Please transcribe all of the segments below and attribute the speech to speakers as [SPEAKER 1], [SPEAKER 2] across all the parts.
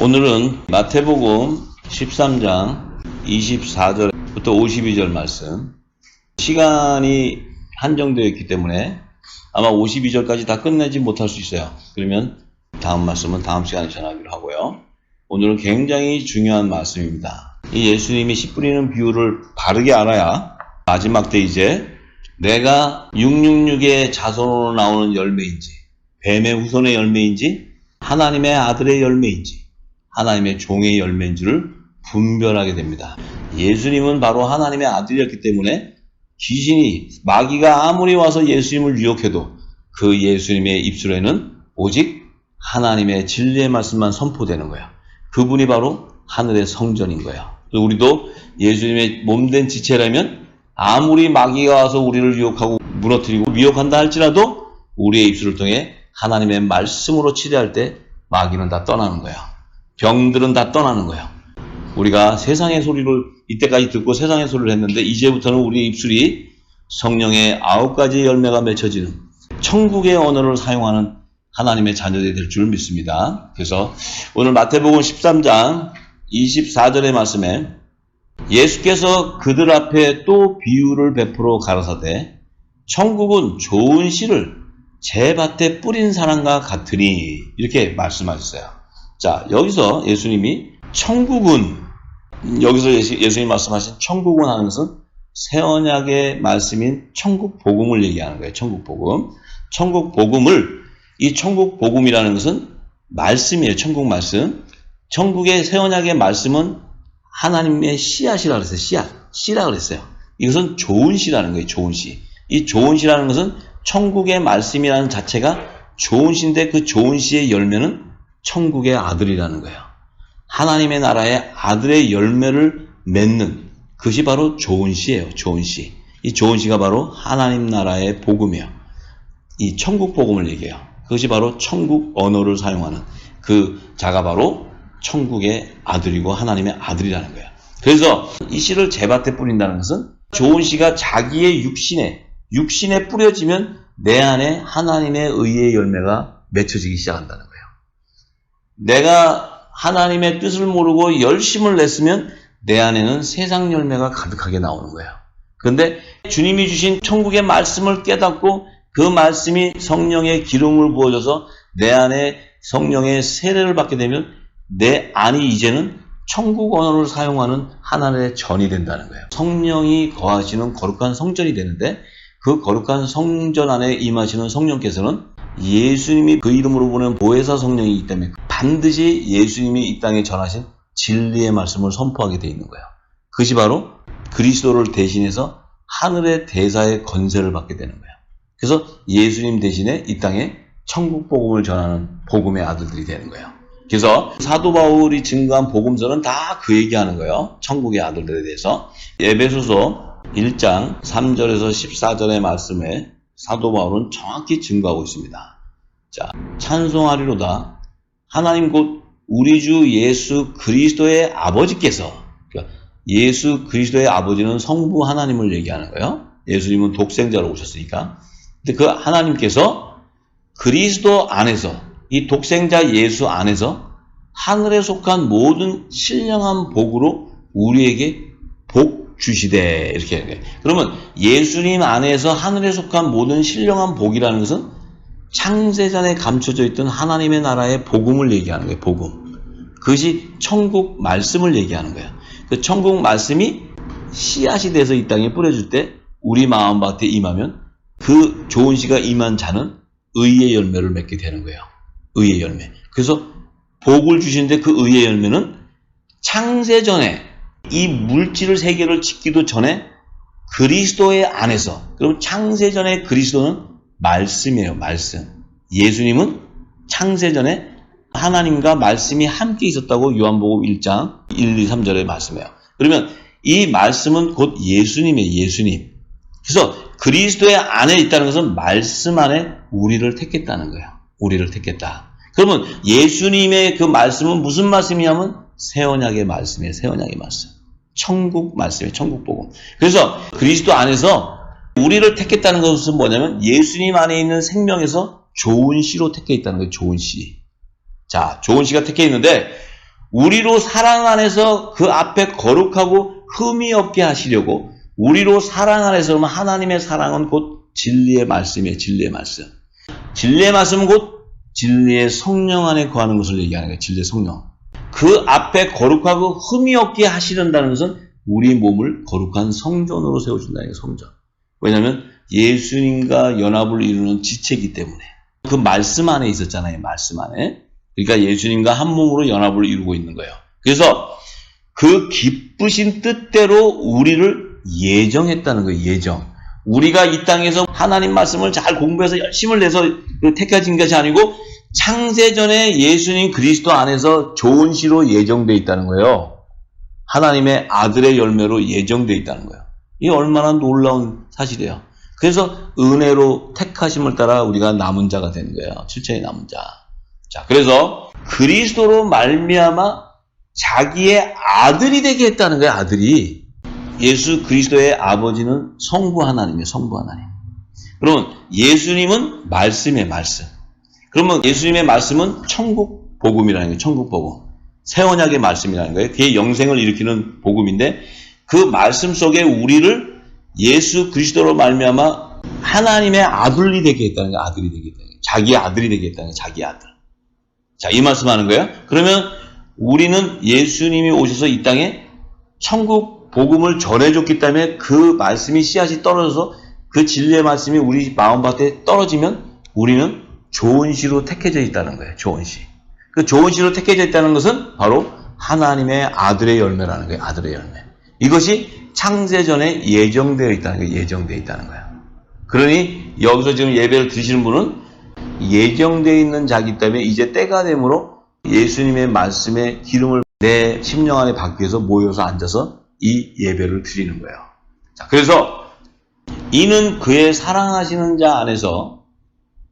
[SPEAKER 1] 오늘은 마태복음 13장 24절부터 52절 말씀. 시간이 한정되어 있기 때문에 아마 52절까지 다 끝내지 못할 수 있어요. 그러면 다음 말씀은 다음 시간에 전하기로 하고요. 오늘은 굉장히 중요한 말씀입니다. 이 예수님이 씨 뿌리는 비유를 바르게 알아야 마지막 때 이제 내가 666의 자손으로 나오는 열매인지 뱀의 후손의 열매인지 하나님의 아들의 열매인지 하나님의 종의 열매인지를 분별하게 됩니다. 예수님은 바로 하나님의 아들이었기 때문에 귀신이 마귀가 아무리 와서 예수님을 유혹해도 그 예수님의 입술에는 오직 하나님의 진리의 말씀만 선포되는 거야. 그분이 바로 하늘의 성전인 거야. 우리도 예수님의 몸된 지체라면 아무리 마귀가 와서 우리를 유혹하고 무너뜨리고 미혹한다 할지라도 우리의 입술을 통해 하나님의 말씀으로 치료할 때 마귀는 다 떠나는 거야. 병들은 다 떠나는 거야. 우리가 세상의 소리를 이때까지 듣고 세상의 소리를 했는데 이제부터는 우리 입술이 성령의 아홉 가지 열매가 맺혀지는 천국의 언어를 사용하는 하나님의 자녀들이 될 줄 믿습니다. 그래서 오늘 마태복음 13장 24절의 말씀에 예수께서 그들 앞에 또 비유를 베풀어 가라사대 천국은 좋은 씨를 제 밭에 뿌린 사람과 같으니 이렇게 말씀하셨어요. 자 여기서 예수님이 천국은 여기서 예수, 님 말씀하신 천국은 하는 것은 새 언약의 말씀인 천국 복음을 얘기하는 거예요. 천국 복음. 천국 복음을 이 천국 복음이라는 것은 말씀이에요. 천국 말씀. 천국의 새 언약의 말씀은 하나님의 씨앗이라 그랬어요. 씨앗. 씨라 그랬어요. 이것은 좋은 씨라는 거예요. 좋은 씨. 이 좋은 씨라는 것은 천국의 말씀이라는 자체가 좋은 씨인데 그 좋은 씨의 열매는 천국의 아들이라는 거예요. 하나님의 나라의 아들의 열매를 맺는 그것이 바로 좋은 씨예요. 좋은 씨. 이 좋은 씨가 바로 하나님 나라의 복음이에요. 이 천국 복음을 얘기해요. 그것이 바로 천국 언어를 사용하는 그 자가 바로 천국의 아들이고 하나님의 아들이라는 거예요. 그래서 이 씨를 제밭에 뿌린다는 것은 좋은 씨가 자기의 육신에 육신에 뿌려지면 내 안에 하나님의 의의 열매가 맺혀지기 시작한다는 거예요. 내가 하나님의 뜻을 모르고 열심을 냈으면 내 안에는 세상 열매가 가득하게 나오는 거예요. 그런데 주님이 주신 천국의 말씀을 깨닫고 그 말씀이 성령의 기름을 부어줘서 내 안에 성령의 세례를 받게 되면 내 안이 이제는 천국 언어를 사용하는 하나님의 전이 된다는 거예요. 성령이 거하시는 거룩한 성전이 되는데 그 거룩한 성전 안에 임하시는 성령께서는 예수님이 그 이름으로 보낸 보혜사 성령이기 때문에 반드시 예수님이 이 땅에 전하신 진리의 말씀을 선포하게 되어 있는 거예요. 그것이 바로 그리스도를 대신해서 하늘의 대사의 건세를 받게 되는 거예요. 그래서 예수님 대신에 이 땅에 천국 복음을 전하는 복음의 아들들이 되는 거예요. 그래서 사도 바울이 증거한 복음서는 다 그 얘기하는 거예요. 천국의 아들들에 대해서. 예배소서 1장 3절에서 14절의 말씀에 사도 바울은 정확히 증거하고 있습니다. 자, 찬송하리로다. 하나님 곧 우리 주 예수 그리스도의 아버지께서 그러니까 예수 그리스도의 아버지는 성부 하나님을 얘기하는 거예요. 예수님은 독생자로 오셨으니까. 근데 그 하나님께서 그리스도 안에서 이 독생자 예수 안에서 하늘에 속한 모든 신령한 복으로 우리에게 복 주시되 이렇게 해요. 그러면 예수님 안에서 하늘에 속한 모든 신령한 복이라는 것은 창세전에 감춰져 있던 하나님의 나라의 복음을 얘기하는 거예요. 복음. 그것이 천국 말씀을 얘기하는 거예요. 그 천국 말씀이 씨앗이 돼서 이 땅에 뿌려줄 때 우리 마음밭에 임하면 그 좋은 씨가 임한 자는 의의 열매를 맺게 되는 거예요. 의의 열매. 그래서 복을 주시는데 그 의의 열매는 창세전에 이 물질 세계를 짓기도 전에 그리스도의 안에서 그럼 창세 전에 그리스도는 말씀이에요. 말씀. 예수님은 창세 전에 하나님과 말씀이 함께 있었다고 요한복음 1장 1, 2, 3절에 말씀해요. 그러면 이 말씀은 곧 예수님이에요. 예수님. 그래서 그리스도의 안에 있다는 것은 말씀 안에 우리를 택했다는 거예요. 우리를 택했다. 그러면 예수님의 그 말씀은 무슨 말씀이냐면 새 언약의 말씀이에요. 새 언약의 말씀. 천국 말씀이에요. 천국 복음. 그래서 그리스도 안에서 우리를 택했다는 것은 뭐냐면 예수님 안에 있는 생명에서 좋은 씨로 택해 있다는 거예요. 좋은 씨. 자, 좋은 씨가 택해 있는데 우리로 사랑 안에서 그 앞에 거룩하고 흠이 없게 하시려고 우리로 사랑 안에서 하나님의 사랑은 곧 진리의 말씀이에요. 진리의 말씀. 진리의 말씀은 곧 진리의 성령 안에 거하는 것을 얘기하는 거예요. 진리의 성령. 그 앞에 거룩하고 흠이 없게 하시는다는 것은 우리 몸을 거룩한 성전으로 세워준다는 거예요. 성전. 왜냐하면 예수님과 연합을 이루는 지체이기 때문에 그 말씀 안에 있었잖아요. 말씀 안에. 그러니까 예수님과 한 몸으로 연합을 이루고 있는 거예요. 그래서 그 기쁘신 뜻대로 우리를 예정했다는 거예요. 예정. 우리가 이 땅에서 하나님 말씀을 잘 공부해서 열심을 내서 택해진 것이 아니고 창세전에 예수님 그리스도 안에서 좋은 시로 예정되어 있다는 거예요. 하나님의 아들의 열매로 예정되어 있다는 거예요. 이게 얼마나 놀라운 사실이에요. 그래서 은혜로 택하심을 따라 우리가 남은 자가 되는 거예요. 출천의 남은 자. 자, 그래서 그리스도로 말미암아 자기의 아들이 되게 했다는 거예요. 아들이. 예수 그리스도의 아버지는 성부 하나님이에요. 성부 하나님. 그러면 예수님은 말씀의 말씀. 그러면 예수님의 말씀은 천국 복음이라는 거예요. 천국 복음. 새 언약의 말씀이라는 거예요. 그게 영생을 일으키는 복음인데 그 말씀 속에 우리를 예수 그리스도로 말미암아 하나님의 아들이 되게 했다는 거예요. 아들이 되게 했다는 거예요. 자기 아들이 되게 했다는 거예요. 자기 아들. 자, 이 말씀하는 거예요. 그러면 우리는 예수님이 오셔서 이 땅에 천국 복음을 전해줬기 때문에 그 말씀이 씨앗이 떨어져서 그 진리의 말씀이 우리 마음밭에 떨어지면 우리는 좋은 시로 택해져 있다는 거예요. 좋은 시. 그 좋은 시로 택해져 있다는 것은 바로 하나님의 아들의 열매라는 거예요. 아들의 열매. 이것이 창세전에 예정되어 있다는 거예요. 예정되어 있다는 거예요. 그러니 여기서 지금 예배를 드시는 분은 예정되어 있는 자기 때문에 이제 때가 되므로 예수님의 말씀에 기름을 내 심령 안에 받기 위해서 모여서 앉아서 이 예배를 드리는 거예요. 자, 그래서 이는 그의 사랑하시는 자 안에서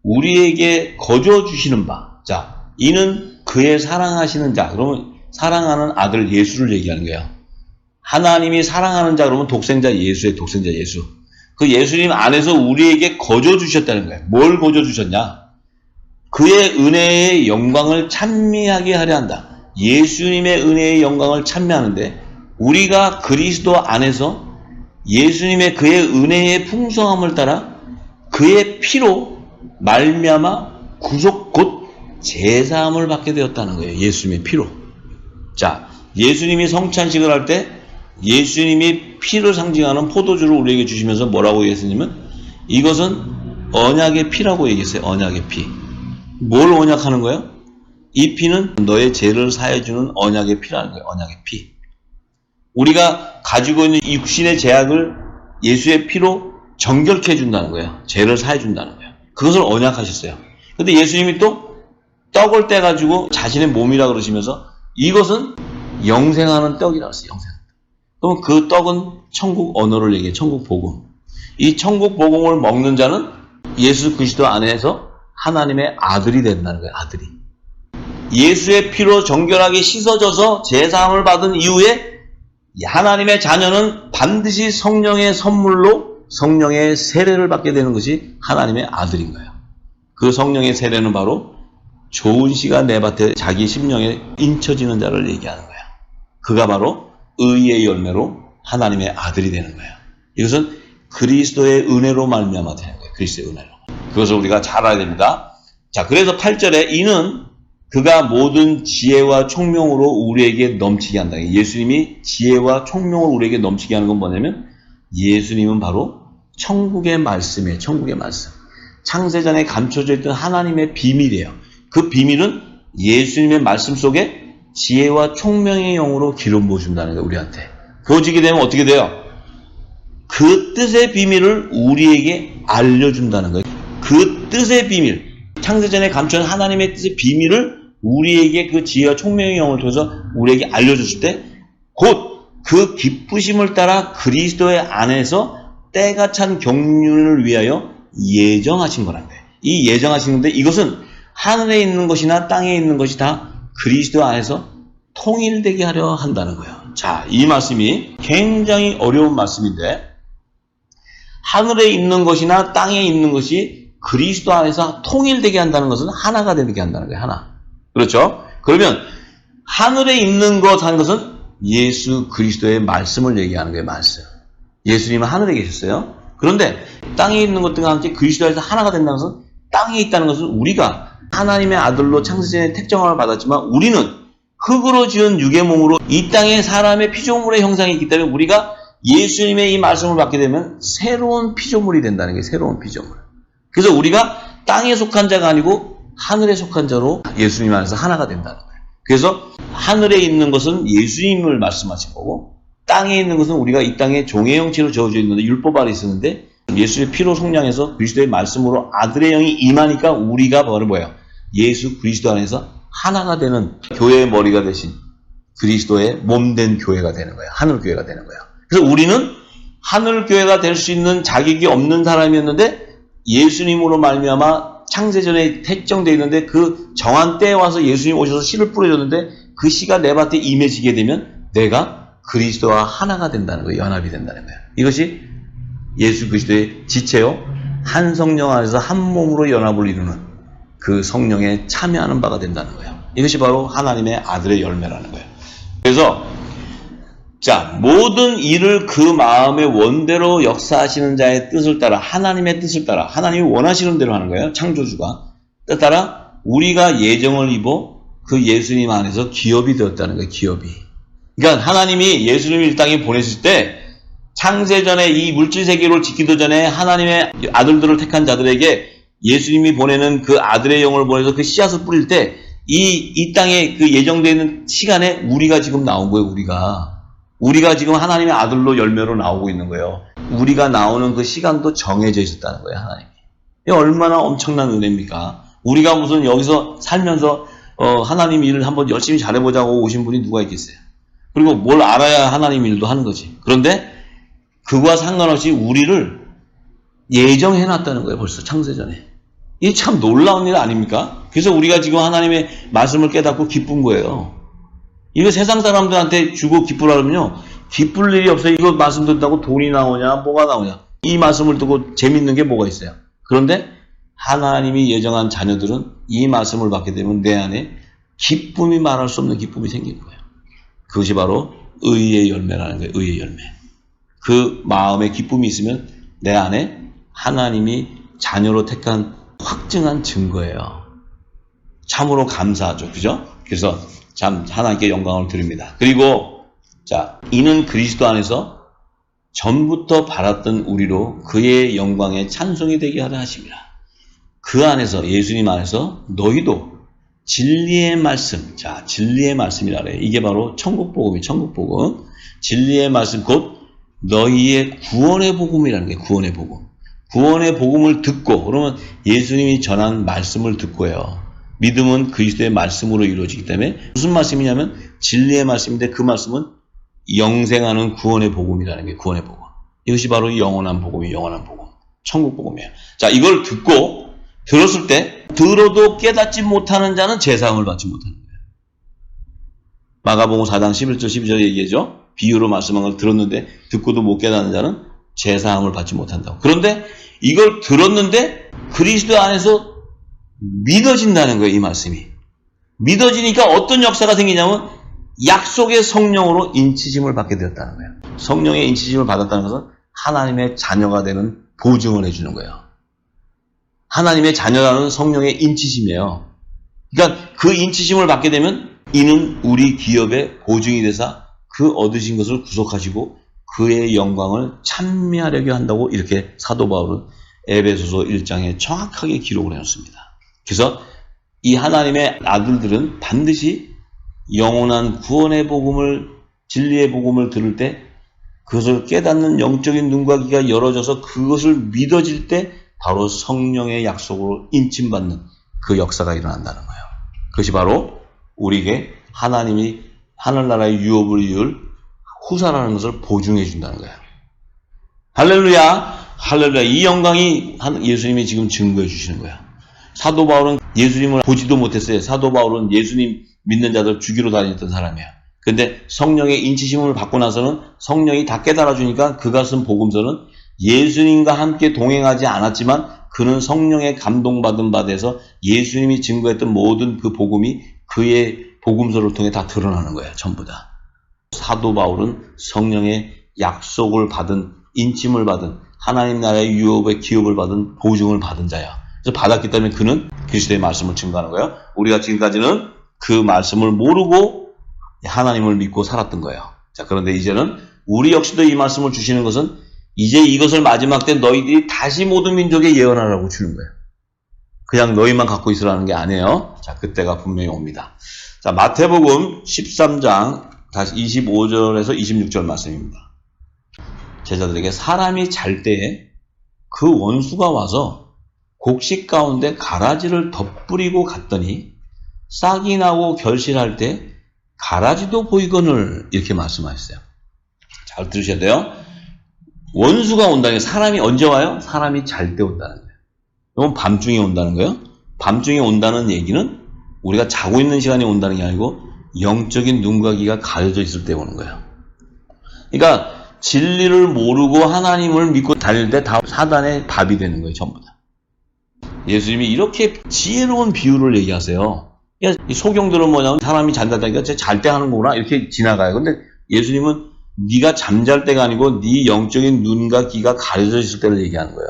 [SPEAKER 1] 우리에게 거저 주시는 바. 자, 이는 그의 사랑하시는 자. 그러면 사랑하는 아들 예수를 얘기하는 거예요. 하나님이 사랑하는 자 그러면 독생자 예수의 독생자 예수. 그 예수님 안에서 우리에게 거저 주셨다는 거예요. 뭘 거저 주셨냐? 그의 은혜의 영광을 찬미하게 하려 한다. 예수님의 은혜의 영광을 찬미하는데 우리가 그리스도 안에서 예수님의 그의 은혜의 풍성함을 따라 그의 피로 말미암아 구속 곧 제사함을 받게 되었다는 거예요. 예수님의 피로. 자, 예수님이 성찬식을 할 때 예수님이 피를 상징하는 포도주를 우리에게 주시면서 뭐라고 예수님은 이것은 언약의 피라고 얘기했어요. 언약의 피. 뭘 언약하는 거예요? 이 피는 너의 죄를 사해주는 언약의 피라는 거예요. 언약의 피. 우리가 가지고 있는 육신의 제약을 예수의 피로 정결케 해준다는 거예요. 죄를 사해준다는 거예요. 그것을 언약하셨어요. 근데 예수님이 또 떡을 떼가지고 자신의 몸이라 그러시면서 이것은 영생하는 떡이라고 했어요. 영생. 그럼 그 떡은 천국 언어를 얘기해. 천국 복음. 이 천국 복음을 먹는 자는 예수 그리스도 안에서 하나님의 아들이 된다는 거예요. 아들이. 예수의 피로 정결하게 씻어져서 제사함을 받은 이후에 하나님의 자녀는 반드시 성령의 선물로 성령의 세례를 받게 되는 것이 하나님의 아들인 거예요. 그 성령의 세례는 바로 좋은 시가 내 밭에 자기 심령에 인쳐지는 자를 얘기하는 거예요. 그가 바로 의의 열매로 하나님의 아들이 되는 거예요. 이것은 그리스도의 은혜로 말미암아 되는 거예요. 그리스도의 은혜로. 그것을 우리가 잘 알아야 됩니다. 자, 그래서 8절에 이는 그가 모든 지혜와 총명으로 우리에게 넘치게 한다. 예수님이 지혜와 총명을 우리에게 넘치게 하는 건 뭐냐면 예수님은 바로 천국의 말씀이에요. 천국의 말씀. 창세전에 감춰져 있던 하나님의 비밀이에요. 그 비밀은 예수님의 말씀 속에 지혜와 총명의 영으로 기름 부어준다는 거예요. 우리한테. 그어지게 되면 어떻게 돼요? 그 뜻의 비밀을 우리에게 알려준다는 거예요. 그 뜻의 비밀. 창세전에 감춰진 하나님의 뜻의 비밀을 우리에게 그 지혜와 총명의 영을 통해서 우리에게 알려줬을 때 곧 그 기쁘심을 따라 그리스도의 안에서 때가 찬 경륜을 위하여 예정하신 거란 거예요. 이 예정하시는데 이것은 하늘에 있는 것이나 땅에 있는 것이 다 그리스도 안에서 통일되게 하려 한다는 거예요. 자, 이 말씀이 굉장히 어려운 말씀인데 하늘에 있는 것이나 땅에 있는 것이 그리스도 안에서 통일되게 한다는 것은 하나가 되게 한다는 거예요. 하나. 그렇죠? 그러면 하늘에 있는 것 하는 것은 예수 그리스도의 말씀을 얘기하는 거예요, 말씀. 예수님은 하늘에 계셨어요. 그런데 땅에 있는 것들과 함께 그리스도 안에서 하나가 된다는 것은 땅에 있다는 것은 우리가 하나님의 아들로 창세전에 택정함을 받았지만 우리는 흙으로 지은 육의 몸으로 이 땅에 사람의 피조물의 형상이 있기 때문에 우리가 예수님의 이 말씀을 받게 되면 새로운 피조물이 된다는 게 새로운 피조물. 그래서 우리가 땅에 속한 자가 아니고 하늘에 속한 자로 예수님 안에서 하나가 된다는. 그래서 하늘에 있는 것은 예수님을 말씀하신 거고 땅에 있는 것은 우리가 이 땅에 종의 형체로 저어져 있는데 율법 아래 있었는데 예수의 피로 속량해서 그리스도의 말씀으로 아들의 영이 임하니까 우리가 바로 뭐예요? 예수 그리스도 안에서 하나가 되는 교회의 머리가 되신 그리스도의 몸된 교회가 되는 거예요. 하늘 교회가 되는 거예요. 그래서 우리는 하늘 교회가 될 수 있는 자격이 없는 사람이었는데 예수님으로 말미암아 창세전에 택정되어 있는데 그 정한 때에 와서 예수님 오셔서 씨를 뿌려줬는데 그 씨가 내 밭에 임해지게 되면 내가 그리스도와 하나가 된다는 거예요. 연합이 된다는 거예요. 이것이 예수 그리스도의 지체요. 한 성령 안에서 한 몸으로 연합을 이루는 그 성령에 참여하는 바가 된다는 거예요. 이것이 바로 하나님의 아들의 열매라는 거예요. 그래서 자, 모든 일을 그 마음의 원대로 역사하시는 자의 뜻을 따라 하나님의 뜻을 따라 하나님이 원하시는 대로 하는 거예요. 창조주가 뜻 따라 우리가 예정을 입어 그 예수님 안에서 기업이 되었다는 거예요. 기업이. 그러니까 하나님이 예수님을 이 땅에 보내실 때 창세전에 이 물질 세계를 지키기 전에 하나님의 아들들을 택한 자들에게 예수님이 보내는 그 아들의 영을 보내서 그 씨앗을 뿌릴 때 이, 이 땅에 그 예정되어 있는 시간에 우리가 지금 나온 거예요, 우리가. 우리가 지금 하나님의 아들로 열매로 나오고 있는 거예요. 우리가 나오는 그 시간도 정해져 있었다는 거예요, 하나님이. 이게 얼마나 엄청난 은혜입니까? 우리가 무슨 여기서 살면서 어, 하나님 일을 한번 열심히 잘해보자고 오신 분이 누가 있겠어요? 그리고 뭘 알아야 하나님 일도 하는 거지. 그런데 그와 상관없이 우리를 예정해놨다는 거예요, 벌써 창세전에. 이게 참 놀라운 일 아닙니까? 그래서 우리가 지금 하나님의 말씀을 깨닫고 기쁜 거예요. 이거 세상 사람들한테 주고 기쁘라면요. 기쁠 일이 없어요. 이거 말씀 듣다고 돈이 나오냐, 뭐가 나오냐. 이 말씀을 듣고 재밌는 게 뭐가 있어요. 그런데 하나님이 예정한 자녀들은 이 말씀을 받게 되면 내 안에 기쁨이 말할 수 없는 기쁨이 생기는 거예요. 그것이 바로 의의 열매라는 거예요. 의의 열매. 그 마음에 기쁨이 있으면 내 안에 하나님이 자녀로 택한 확증한 증거예요. 참으로 감사하죠. 그죠? 그래서 참 하나님께 영광을 드립니다. 그리고 자, 이는 그리스도 안에서 전부터 바랐던 우리로 그의 영광에 찬송이 되게 하려 하십니다. 그 안에서 예수님 안에서 너희도 진리의 말씀, 자 진리의 말씀이라 그래요. 이게 바로 천국 복음이 천국 복음. 진리의 말씀 곧 너희의 구원의 복음이라는 게 구원의 복음. 구원의 복음을 듣고 그러면 예수님이 전한 말씀을 듣고요. 믿음은 그리스도의 말씀으로 이루어지기 때문에 무슨 말씀이냐면 진리의 말씀인데 그 말씀은 영생하는 구원의 복음이라는 게 구원의 복음. 이것이 바로 영원한 복음이 영원한 복음. 천국 복음이에요. 자, 이걸 듣고 들었을 때 들어도 깨닫지 못하는 자는 제사함을 받지 못하는 거예요. 마가복음 4장 11절 12절 얘기죠. 비유로 말씀한 걸 들었는데 듣고도 못 깨닫는 자는 제사함을 받지 못한다고. 그런데 이걸 들었는데 그리스도 안에서 믿어진다는 거예요, 이 말씀이. 믿어지니까 어떤 역사가 생기냐면 약속의 성령으로 인치심을 받게 되었다는 거예요. 성령의 인치심을 받았다는 것은 하나님의 자녀가 되는 보증을 해주는 거예요. 하나님의 자녀라는 성령의 인치심이에요. 그러니까 그 인치심을 받게 되면 이는 우리 기업의 보증이 되사 그 얻으신 것을 구속하시고 그의 영광을 찬미하려게 한다고 이렇게 사도 바울은 에베소서 1장에 정확하게 기록을 해놓습니다. 그래서 이 하나님의 아들들은 반드시 영원한 구원의 복음을 진리의 복음을 들을 때 그것을 깨닫는 영적인 눈과 귀가 열어져서 그것을 믿어질 때 바로 성령의 약속으로 인침받는 그 역사가 일어난다는 거예요. 그것이 바로 우리에게 하나님이 하늘나라의 유업을 이을 후사라는 것을 보증해 준다는 거예요. 할렐루야, 할렐루야. 이 영광이 예수님이 지금 증거해 주시는 거야. 사도 바울은 예수님을 보지도 못했어요. 사도 바울은 예수님 믿는 자들 죽이러 다녔던 사람이야. 근데 성령의 인치심을 받고 나서는 성령이 다 깨달아 주니까 그가 쓴 복음서는 예수님과 함께 동행하지 않았지만 그는 성령의 감동받은 바 돼서 예수님이 증거했던 모든 그 복음이 그의 복음서를 통해 다 드러나는 거예요. 전부 다. 사도 바울은 성령의 약속을 받은 인침을 받은 하나님 나라의 유업의 기업을 받은 보증을 받은 자야. 그래서 받았기 때문에 그는 그리스도의 말씀을 증거하는 거예요. 우리가 지금까지는 그 말씀을 모르고 하나님을 믿고 살았던 거예요. 자, 그런데 이제는 우리 역시도 이 말씀을 주시는 것은 이제 이것을 마지막 때 너희들이 다시 모든 민족에 예언하라고 주는 거예요. 그냥 너희만 갖고 있으라는 게 아니에요. 자, 그때가 분명히 옵니다. 자, 마태복음 13장 다시 25절에서 26절 말씀입니다. 제자들에게 사람이 잘 때에 그 원수가 와서 곡식 가운데 가라지를 덧뿌리고 갔더니 싹이 나고 결실할 때 가라지도 보이거늘 이렇게 말씀하셨어요. 잘 들으셔야 돼요. 원수가 온다는 게 사람이 언제 와요? 사람이 잘 때 온다는 거예요. 이건 밤중에 온다는 거예요. 밤중에 온다는 얘기는 우리가 자고 있는 시간에 온다는 게 아니고 영적인 눈과 귀가 가려져 있을 때 오는 거예요. 그러니까 진리를 모르고 하나님을 믿고 다닐 때다 사단의 밥이 되는 거예요, 전부 다. 예수님이 이렇게 지혜로운 비유를 얘기하세요. 그러니까 이 소경들은 뭐냐면 사람이 잔다니까 잘 때 하는 거구나 이렇게 지나가요. 근데 예수님은 네가 잠잘 때가 아니고 네 영적인 눈과 귀가 가려져 있을 때를 얘기하는 거예요.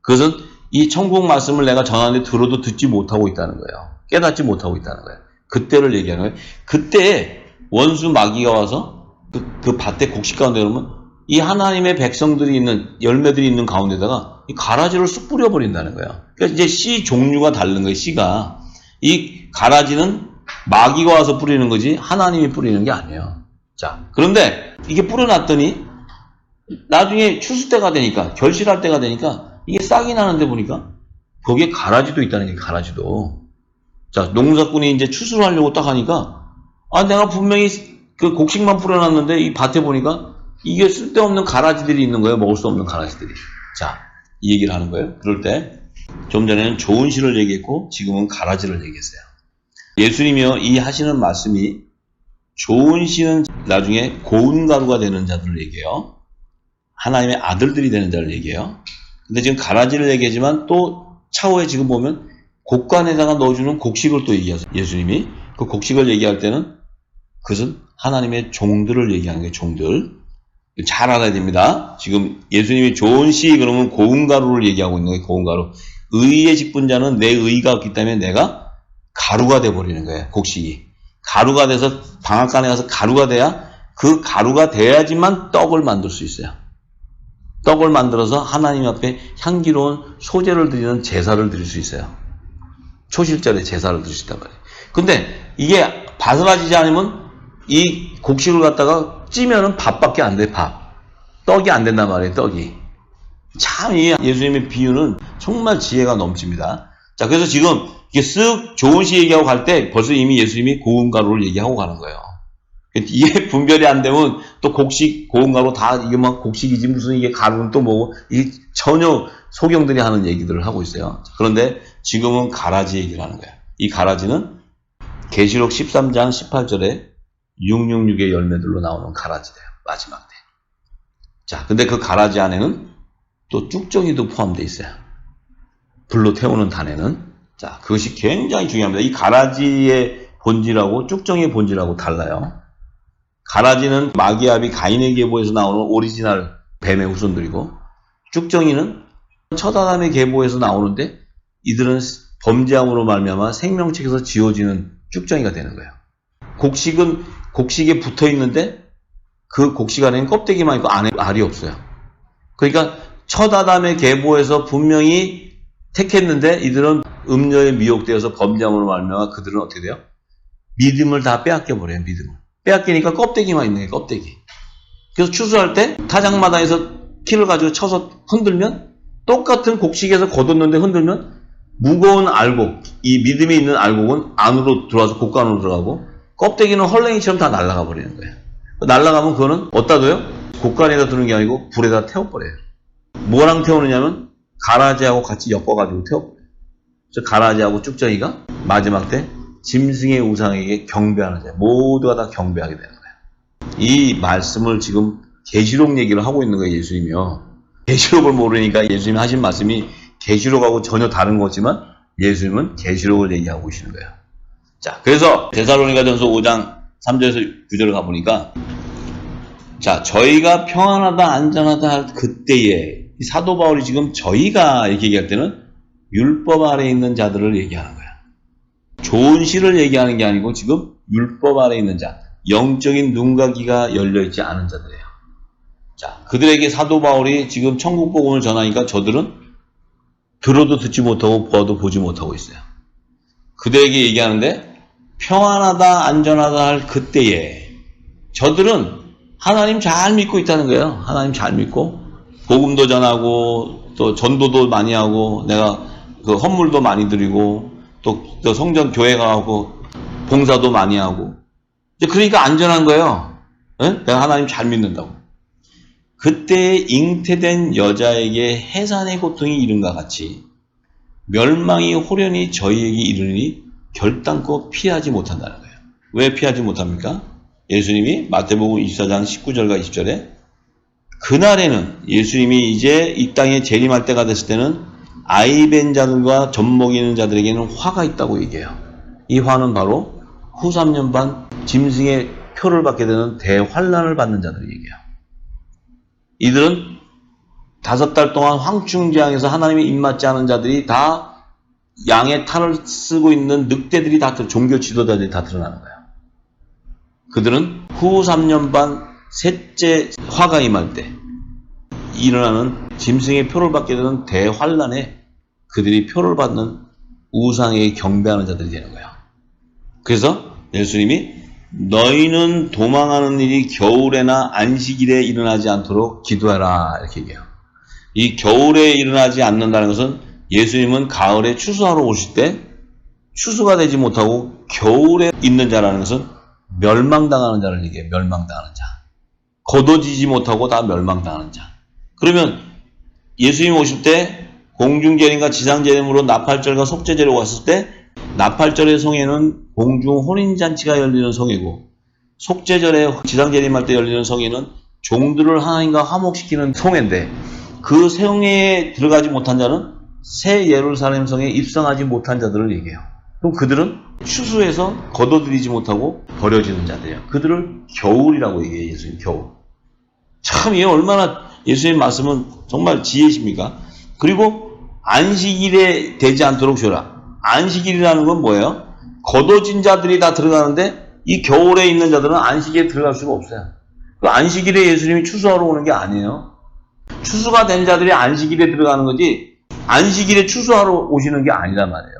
[SPEAKER 1] 그것은 이 천국 말씀을 내가 전하는데 들어도 듣지 못하고 있다는 거예요. 깨닫지 못하고 있다는 거예요. 그때를 얘기하는 거예요. 그때 원수 마귀가 와서 그, 그 밭에 곡식 가운데 그러면 이 하나님의 백성들이 있는 열매들이 있는 가운데다가 이 가라지를 쑥 뿌려버린다는 거예요. 그러니까 이제 씨 종류가 다른 거예요. 씨가 이 가라지는 마귀가 와서 뿌리는 거지 하나님이 뿌리는 게 아니에요. 자 그런데 이게 뿌려놨더니 나중에 추수 때가 되니까 결실할 때가 되니까 이게 싹이 나는데 보니까 거기에 가라지도 있다는 게 가라지도. 자 농사꾼이 이제 추수를 하려고 딱 하니까 아 내가 분명히 그 곡식만 뿌려놨는데 이 밭에 보니까 이게 쓸데없는 가라지들이 있는 거예요. 먹을 수 없는 가라지들이. 자, 이 얘기를 하는 거예요. 그럴 때, 좀 전에는 좋은 시를 얘기했고, 지금은 가라지를 얘기했어요. 예수님이요, 이 하시는 말씀이 좋은 시는 나중에 고운 가루가 되는 자들을 얘기해요. 하나님의 아들들이 되는 자를 얘기해요. 근데 지금 가라지를 얘기하지만 또 차후에 지금 보면 곡간에다가 넣어주는 곡식을 또 얘기하세요. 예수님이. 그 곡식을 얘기할 때는 그것은 하나님의 종들을 얘기하는 게 종들. 잘 알아야 됩니다. 지금 예수님이 좋은 시 그러면 고운 가루를 얘기하고 있는 거예요. 고운 가루. 의의 직분자는 내 의가 없기 때문에 내가 가루가 돼 버리는 거예요. 곡식이. 가루가 돼서 방앗간에 가서 가루가 돼야 그 가루가 돼야지만 떡을 만들 수 있어요. 떡을 만들어서 하나님 앞에 향기로운 소재를 드리는 제사를 드릴 수 있어요. 초실절에 제사를 있단 말이에요. 근데 이게 바스라지지 않으면 이 곡식을 갖다가 찌면은 밥밖에 안 돼, 밥. 떡이 안 된단 말이에요, 떡이. 참, 이 예수님의 비유는 정말 지혜가 넘칩니다. 자, 그래서 지금 이게 쓱 좋은 시 얘기하고 갈 때 벌써 이미 예수님이 고운 가루를 얘기하고 가는 거예요. 이게 분별이 안 되면 또 곡식, 고운 가루 다 이게 막 곡식이지 무슨 이게 가루는 또 뭐고 이 전혀 소경들이 하는 얘기들을 하고 있어요. 그런데 지금은 가라지 얘기를 하는 거예요. 이 가라지는 계시록 13장 18절에 666의 열매들로 나오는 가라지래요. 마지막 때. 자, 근데 그 가라지 안에는 또 쭉정이도 포함되어 있어요. 불로 태우는 단에는. 자, 그것이 굉장히 중요합니다. 이 가라지의 본질하고 쭉정이의 본질하고 달라요. 가라지는 마기압이 가인의 계보에서 나오는 오리지널 뱀의 후손들이고 쭉정이는 첫 아담의 계보에서 나오는데 이들은 범죄함으로 말미암아 생명책에서 지워지는 쭉정이가 되는 거예요. 곡식은 곡식에 붙어 있는데 그 곡식 안에는 껍데기만 있고 안에 알이 없어요. 그러니까 첫 아담의 계보에서 분명히 택했는데 이들은 음녀에 미혹되어서 범죄함으로 말미암아 그들은 어떻게 돼요? 믿음을 다 빼앗겨 버려요. 믿음을. 빼앗기니까 껍데기만 있는 거예요. 껍데기. 그래서 추수할 때 타작마당에서 키를 가지고 쳐서 흔들면 똑같은 곡식에서 걷었는데 흔들면 무거운 알곡, 이 믿음이 있는 알곡은 안으로 들어와서 곡간으로 들어가고 껍데기는 헐랭이처럼 다 날아가 버리는 거예요. 날아가면 그거는 어디다 둬요? 곡간에다 두는 게 아니고 불에다 태워버려요. 뭐랑 태우느냐면 가라지하고 같이 엮어가지고 태워버려요. 그래서 가라지하고 쭉정이가 마지막 때 짐승의 우상에게 경배하는 자 모두가 다 경배하게 되는 거예요. 이 말씀을 지금 계시록 얘기를 하고 있는 거예요. 예수님이요. 계시록을 모르니까 예수님이 하신 말씀이 계시록하고 전혀 다른 거지만 예수님은 계시록을 얘기하고 계시는 거예요. 자, 그래서 데살로니가전서 5장 3절에서 9절을 가보니까 자, 저희가 평안하다 안전하다 할 그때에 이 사도 바울이 지금 저희가 이렇게 얘기할 때는 율법 아래 에 있는 자들을 얘기하는 거야. 좋은 시를 얘기하는 게 아니고 지금 율법 아래 에 있는 자, 영적인 눈과 귀가 열려 있지 않은 자들이에요. 자, 그들에게 사도 바울이 지금 천국 복음을 전하니까 저들은 들어도 듣지 못하고 보아도 보지 못하고 있어요. 그들에게 얘기하는데 평안하다 안전하다 할 그때에 저들은 하나님 잘 믿고 있다는 거예요. 하나님 잘 믿고 복음도 전하고 또 전도도 많이 하고 내가 그 헌물도 많이 드리고 또, 또 성전 교회 가고 봉사도 많이 하고 그러니까 안전한 거예요. 예? 내가 하나님 잘 믿는다고. 그때 잉태된 여자에게 해산의 고통이 이른과 같이 멸망이 호련히 저희에게 이르니 결단코 피하지 못한다는 거예요. 왜 피하지 못합니까? 예수님이 마태복음 24장 19절과 20절에 그날에는 예수님이 이제 이 땅에 재림할 때가 됐을 때는 아이벤 자들과 젖먹이는 자들에게는 화가 있다고 얘기해요. 이 화는 바로 후 3년 반 짐승의 표를 받게 되는 대환란을 받는 자들 얘기해요. 이들은 다섯 달 동안 황충지향에서 하나님의 입맞지 않은 자들이 다 양의 탈을 쓰고 있는 늑대들이 다 드- 종교 지도자들이 다 드러나는 거예요. 그들은 후 3년 반 셋째 화가 임할 때 일어나는 짐승의 표를 받게 되는 대환란에 그들이 표를 받는 우상에 경배하는 자들이 되는 거예요. 그래서 예수님이 너희는 도망하는 일이 겨울에나 안식일에 일어나지 않도록 기도해라 이렇게 얘기해요. 이 겨울에 일어나지 않는다는 것은 예수님은 가을에 추수하러 오실 때 추수가 되지 못하고 겨울에 있는 자라는 것은 멸망당하는 자를 얘기해요. 멸망당하는 자. 거둬지지 못하고 다 멸망당하는 자. 그러면 예수님 오실 때 공중재림과 지상재림으로 나팔절과 속죄제로 왔을 때 나팔절의 성회는 공중 혼인잔치가 열리는 성회고 속죄절에 지상재림할 때 열리는 성회는 종들을 하나님과 화목시키는 성회인데 그 성회에 들어가지 못한 자는 새 예루살렘 성에 입성하지 못한 자들을 얘기해요. 그럼 그들은 추수해서 거둬들이지 못하고 버려지는 자들이에요. 그들을 겨울이라고 얘기해요. 예수님 겨울. 참, 이게 얼마나 예수님 말씀은 정말 지혜십니까? 그리고 안식일에 되지 않도록 줘라. 안식일이라는 건 뭐예요? 거둬진 자들이 다 들어가는데 이 겨울에 있는 자들은 안식일에 들어갈 수가 없어요. 그 안식일에 예수님이 추수하러 오는 게 아니에요. 추수가 된 자들이 안식일에 들어가는 거지 안식일에 추수하러 오시는 게 아니란 말이에요.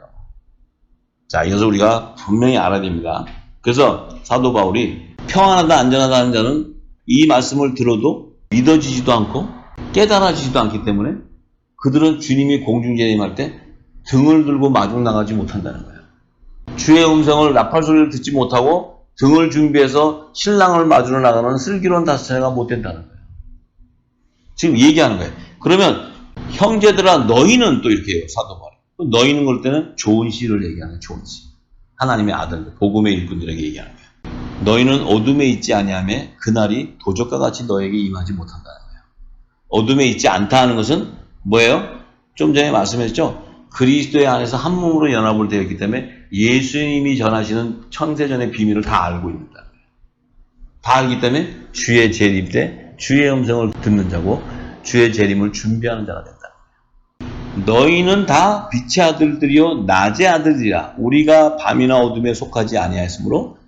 [SPEAKER 1] 자, 이것을 우리가 분명히 알아야 됩니다. 그래서 사도 바울이 평안하다 안전하다 하는 자는 이 말씀을 들어도 믿어지지도 않고 깨달아지지도 않기 때문에 그들은 주님이 공중재림할 때 등을 들고 마중 나가지 못한다는 거예요. 주의 음성을 나팔 소리를 듣지 못하고 등을 준비해서 신랑을 마주러 나가는 슬기로운 차례가 못 된다는 거예요. 지금 얘기하는 거예요. 그러면 형제들아 너희는 또 이렇게 해요. 사도 바울. 너희는 그럴 때는 좋은 시를 얘기하는. 좋은 시. 하나님의 아들, 복음의 일꾼들에게 얘기하는 거예요. 너희는 어둠에 있지 아니하며 그날이 도적과 같이 너에게 임하지 못한다는 거예요. 어둠에 있지 않다 하는 것은 뭐예요? 좀 전에 말씀했죠. 그리스도의 안에서 한 몸으로 연합을 되어 있기 때문에 예수님이 전하시는 천세전의 비밀을 다 알고 거예요. 다 알기 때문에 주의 재림 때 주의 음성을 듣는 자고 주의 재림을 준비하는 자가 된다. 너희는 다 빛의 아들들이요 낮의 아들들이라 우리가 밤이나 어둠에 속하지 아니하였으므로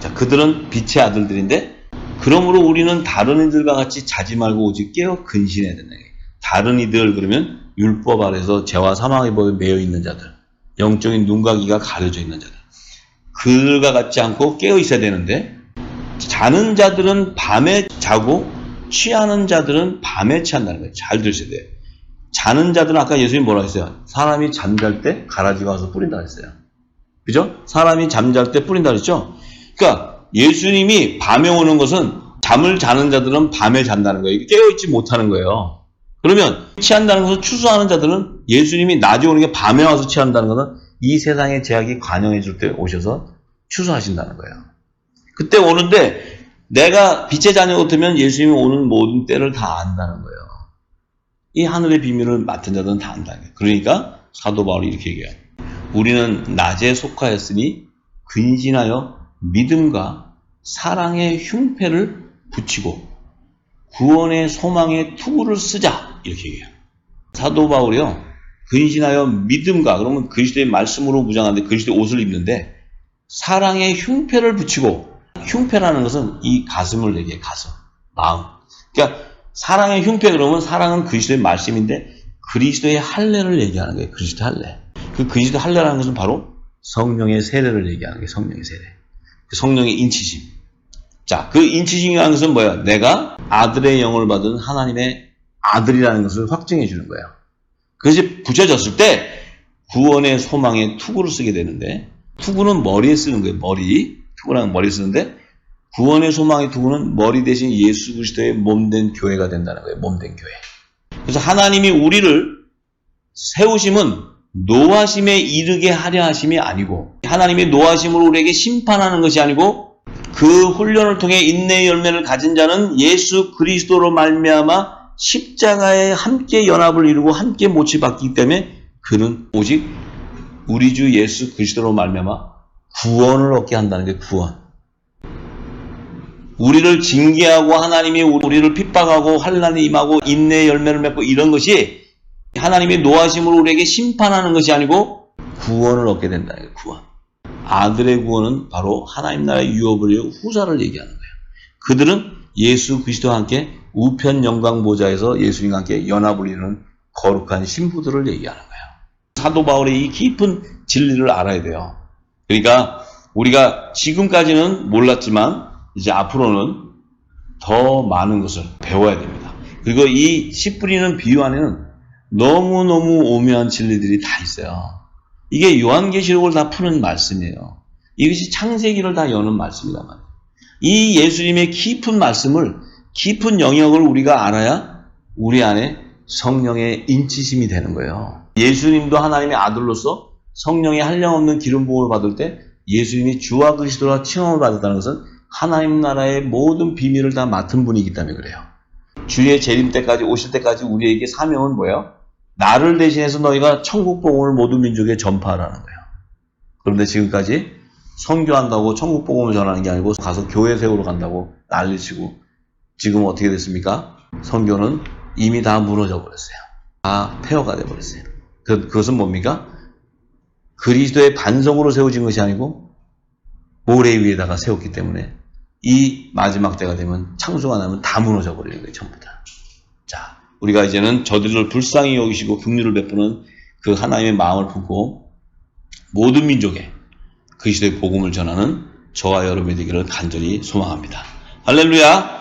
[SPEAKER 1] 자 그들은 빛의 아들들인데 그러므로 우리는 다른 이들과 같이 자지 말고 오직 깨어 근신해야 된다. 다른 이들 그러면 율법 아래서 죄와 사망의 법에 매여 있는 자들 영적인 눈과 귀가 가려져 있는 자들 그들과 같지 않고 깨어 있어야 되는데 자는 자들은 밤에 자고 취하는 자들은 밤에 취한다는 거예요. 잘 들으셔야 돼요. 자는 자들은 아까 예수님 뭐라 했어요? 사람이 잠잘 때 가라지가 와서 뿌린다 했어요. 그죠? 사람이 잠잘 때 뿌린다 그랬죠? 그러니까 예수님이 밤에 오는 것은 잠을 자는 자들은 밤에 잔다는 거예요. 깨어있지 못하는 거예요. 그러면 취한다는 것은 추수하는 자들은 예수님이 낮에 오는 게 밤에 와서 취한다는 것은 이 세상의 제약이 관영해 줄 때 오셔서 추수하신다는 거예요. 그때 오는데 내가 빛의 자녀 같으면 예수님이 오는 모든 때를 다 안다는 거예요. 이 하늘의 비밀을 맡은 자들은 다 거예요. 그러니까 사도 바울이 이렇게 얘기해요. 우리는 낮에 속하였으니 근신하여 믿음과 사랑의 흉패를 붙이고 구원의 소망의 투구를 쓰자 이렇게 얘기해요. 사도 바울이요. 근신하여 믿음과 그러면 그리스도의 말씀으로 무장하는데 그리스도의 옷을 입는데 사랑의 흉패를 붙이고 흉패라는 것은 이 가슴을 얘기해 가슴 마음 그러니까 사랑의 흉패 그러면 사랑은 그리스도의 말씀인데 그리스도의 할례를 얘기하는 거예요. 그리스도 할례. 그 그리스도 할례라는 것은 바로 성령의 세례를 얘기하는 거예요. 성령의 세례. 그 성령의 인치심. 자 그 인치심이라는 것은 뭐야 내가 아들의 영을 받은 하나님의 아들이라는 것을 확증해 주는 거예요. 그것이 붙여졌을 때 구원의 소망의 투구를 쓰게 되는데 투구는 머리에 쓰는 거예요. 머리. 투구랑 머리에 쓰는데 구원의 소망의 투구는 머리 대신 예수 그리스도의 몸된 교회가 된다는 거예요. 몸된 교회. 그래서 하나님이 우리를 세우심은 노하심에 이르게 하려 하심이 아니고 하나님의 노하심으로 우리에게 심판하는 것이 아니고 그 훈련을 통해 인내의 열매를 가진 자는 예수 그리스도로 말미암아 십자가에 함께 연합을 이루고 함께 못이 받기 때문에 그는 오직 우리 주 예수 그리스도로 말미암아 구원을 얻게 한다는 게 구원. 우리를 징계하고 하나님이 우리를 핍박하고 환란이 임하고 인내의 열매를 맺고 이런 것이 하나님의 노하심으로 우리에게 심판하는 것이 아니고 구원을 얻게 된다는 게 구원. 아들의 구원은 바로 하나님 나라의 유업을 위해 후사를 얘기하는 거예요. 그들은 예수 그리스도와 함께 우편 영광 보좌에서 예수님과 함께 연합을 이루는 거룩한 신부들을 얘기하는 거예요. 사도 바울의 이 깊은 진리를 알아야 돼요. 그러니까 우리가 지금까지는 몰랐지만 이제 앞으로는 더 많은 것을 배워야 됩니다. 그리고 이 씨 뿌리는 비유 안에는 너무너무 오묘한 진리들이 다 있어요. 이게 요한계시록을 다 푸는 말씀이에요. 이것이 창세기를 다 여는 말씀이란 말이에요. 이 예수님의 깊은 말씀을 깊은 영역을 우리가 알아야 우리 안에 성령의 인치심이 되는 거예요. 예수님도 하나님의 아들로서 성령의 한량없는 기름 부음을 받을 때 예수님이 주와 그리스도라 칭함을 받았다는 것은 하나님 나라의 모든 비밀을 다 맡은 분이기 때문에 그래요. 주의 재림 때까지 오실 때까지 우리에게 사명은 뭐예요? 나를 대신해서 너희가 천국 복음을 모든 민족에 전파하라는 거예요. 그런데 지금까지 선교한다고 천국 복음을 전하는 게 아니고 가서 교회 세우러 간다고 난리치고 지금 어떻게 됐습니까? 선교는 이미 다 무너져 버렸어요. 다 폐허가 돼 버렸어요. 그, 그것은 뭡니까? 그리스도의 반성으로 세워진 것이 아니고 모래 위에다가 세웠기 때문에 이 마지막 때가 되면 창조가 나면 다 무너져 버리는 거예요. 전부 다. 자, 우리가 이제는 저들을 불쌍히 여기시고 긍휼을 베푸는 그 하나님의 마음을 품고 모든 민족에 그리스도의 복음을 전하는 저와 여러분이 되기를 간절히 소망합니다. 할렐루야!